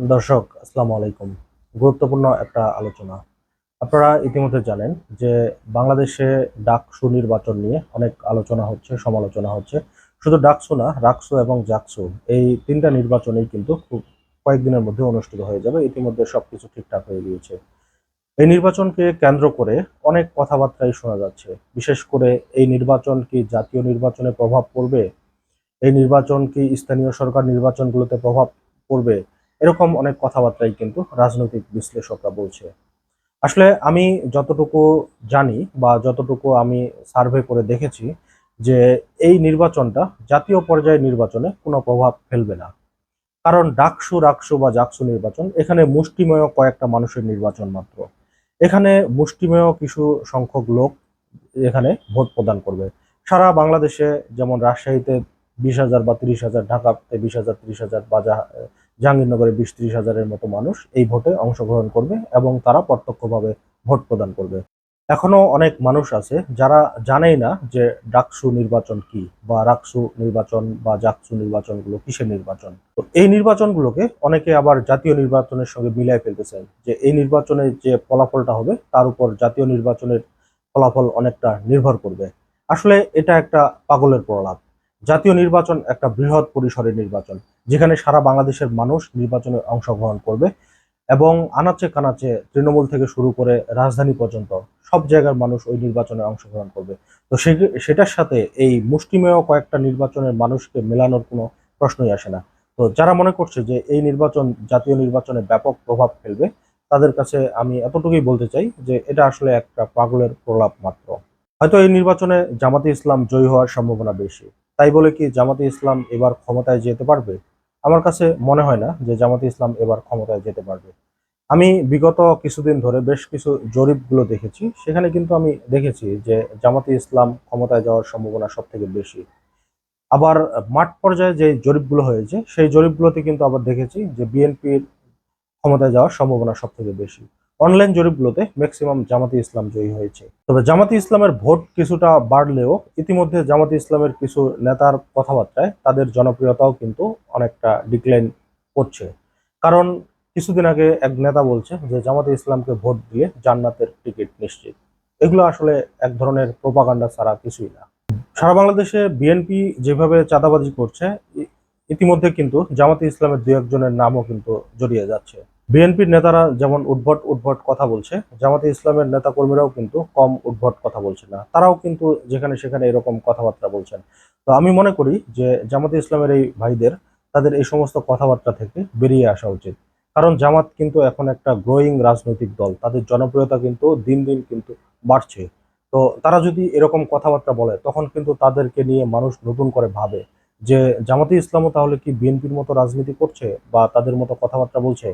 দর্শক, আসসালামু আলাইকুম। গুরুত্বপূর্ণ একটা আলোচনা। আপনারা ইতিমধ্যে জানেন যে বাংলাদেশে ডাকসু নির্বাচন নিয়ে অনেক আলোচনা হচ্ছে, সমালোচনা হচ্ছে। শুধু ডাকসু না, রাকসু এবং জাকসু, এই তিনটা নির্বাচনেই কিন্তু খুব কয়েকদিনের মধ্যে অনুষ্ঠিত হয়ে যাবে। ইতিমধ্যে সবকিছু ঠিকঠাক হয়ে গিয়েছে। এই নির্বাচনকে কেন্দ্র করে অনেক কথাবার্তাই শোনা যাচ্ছে। বিশেষ করে এই নির্বাচন কি জাতীয় নির্বাচনে প্রভাব পড়বে? এই নির্বাচন কি স্থানীয় সরকার নির্বাচনগুলোতে প্রভাব পড়বে? এরকম অনেক কথাবার্তাই কিন্তু রাজনৈতিক বিশ্লেষকরা বলছে। আসলে আমি যতটুকু জানি বা যতটুকু আমি সার্ভে করে দেখেছি যে এই নির্বাচনটা জাতীয় পর্যায়ে নির্বাচনে কোনো প্রভাব ফেলবে না। কারণ ডাকসু, রাকসু বা জাকসু নির্বাচন, এখানে মুষ্টিমেয় কয়েকটা মানুষের নির্বাচন মাত্র। এখানে মুষ্টিমেয় কিছু সংখ্যক লোক এখানে ভোট প্রদান করবে। সারা বাংলাদেশে যেমন রাজশাহীতে বিশ হাজার বা তিরিশ হাজার, ঢাকাতে বিশ হাজার, তিরিশ হাজার বা জাহাঙ্গীরনগরে বিশ ত্রিশ হাজারের মতো মানুষ এই ভোটে অংশগ্রহণ করবে এবং তারা প্রত্যক্ষভাবে ভোট প্রদান করবে। এখনও অনেক মানুষ আছে যারা জানেই না যে ডাকসু নির্বাচন কি বা রাকসু নির্বাচন বা জাকসু নির্বাচনগুলো কিসের নির্বাচন। তো এই নির্বাচনগুলোকে অনেকে আবার জাতীয় নির্বাচনের সঙ্গে মিলাই ফেলতেছেন যে এই নির্বাচনের যে ফলাফলটা হবে তার উপর জাতীয় নির্বাচনের ফলাফল অনেকটা নির্ভর করবে। আসলে এটা একটা পাগলের প্রলাপ। জাতীয় নির্বাচন একটা বৃহৎ পরিসরের নির্বাচন, যেখানে সারা বাংলাদেশের মানুষ নির্বাচনে অংশগ্রহণ করবে এবং আনাচে কানাচে তৃণমূল থেকে শুরু করে রাজধানী পর্যন্ত সব জায়গার মানুষ ওই নির্বাচনে অংশগ্রহণ করবে। তো সেটার সাথে এই মুষ্টিমেয় কয়েকটা নির্বাচনের মানুষকে মেলানোর কোনো প্রশ্নই আসে না। তো যারা মনে করছে যে এই নির্বাচন, জাতীয় নির্বাচনে ব্যাপক প্রভাব ফেলবে, তাদের কাছে আমি এতটুকুই বলতে চাই যে এটা আসলে একটা পাগলের প্রলাপ মাত্র। হয়তো এই নির্বাচনে জামাতে ইসলাম জয়ী হওয়ার সম্ভাবনা বেশি। তাই বলে কি জামাতে ইসলাম এবার ক্ষমতায় যেতে পারবে? আমার কাছে মনে হয় না যে জামাতে ইসলাম এবার ক্ষমতায় যেতে পারবে। আমি বিগত কিছুদিন ধরে বেশ কিছু জরিপগুলো দেখেছি। সেখানে কিন্তু আমি দেখেছি যে জামাতে ইসলাম ক্ষমতায় যাওয়ার সম্ভাবনা সব থেকে বেশি। আবার মাঠ পর্যায়ে যে জরিপগুলো হয়েছে, সেই জরিপগুলোতে কিন্তু আবার দেখেছি যে বিএনপির ক্ষমতায় যাওয়ার সম্ভাবনা সব থেকে বেশি। অনলাইন জরিপগুলোতে ম্যাক্সিমাম জামাতি ইসলাম জয়ী হয়েছে। তবে জামাতি ইসলামের ভোট কিছুটা বাড়লেও ইতিমধ্যে জামাতি ইসলামের কিছু নেতার কথাবার্তায় তাদের জনপ্রিয়তাও কিন্তু অনেকটা ডিক্লাইন করছে। কারণ কিছুদিন আগে এক নেতা বলছে যে, জামাতে ইসলামকে ভোট দিয়ে জান্নাতের টিকিট নিশ্চিত। এগুলো আসলে এক ধরনের প্রোপাগান্ডা ছাড়া কিছুই না। সারা বাংলাদেশে বিএনপি যেভাবে চাঁদাবাজি করছে ইতিমধ্যে কিন্তু জামাতে ইসলামের দু একজনের নামও কিন্তু জড়িয়ে যাচ্ছে। বিএনপির নেতারা যেমন উদ্ভট উদ্ভট কথা বলছে, জামাতে ইসলামের নেতাকর্মীরাও কিন্তু কম উদ্ভট কথা বলছে না। তারাও কিন্তু যেখানে সেখানে এরকম কথাবার্তা বলছেন। তো আমি মনে করি যে জামাতে ইসলামের এই ভাইদের, তাদের এই সমস্ত কথাবার্তা থেকে বেরিয়ে আসা উচিত। কারণ জামাত কিন্তু এখন একটা গ্রোয়িং রাজনৈতিক দল। তাদের জনপ্রিয়তা কিন্তু দিন দিন কিন্তু বাড়ছে। তো তারা যদি এরকম কথাবার্তা বলে, তখন কিন্তু তাদেরকে নিয়ে মানুষ নতুন করে ভাবে যে জামাতে ইসলামও তাহলে কি বিএনপির মতো রাজনীতি করছে বা তাদের মতো কথাবার্তা বলছে?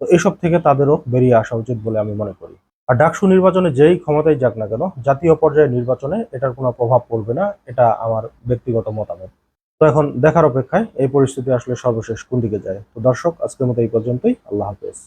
তো এসব থেকে তাদেরও বেরিয়ে আসা উচিত বলে আমি মনে করি। আর ডাকসু নির্বাচনে যেই ক্ষমতাই যাক না কেন, জাতীয় পর্যায়ে নির্বাচনে এটার কোনো প্রভাব পড়বে না, এটা আমার ব্যক্তিগত মতামত। তো এখন দেখার অপেক্ষায় এই পরিস্থিতি আসলে সর্বশেষ কোন দিকে যায়? তো দর্শক, আজকের মতো এই পর্যন্তই। আল্লাহ হাফেজ।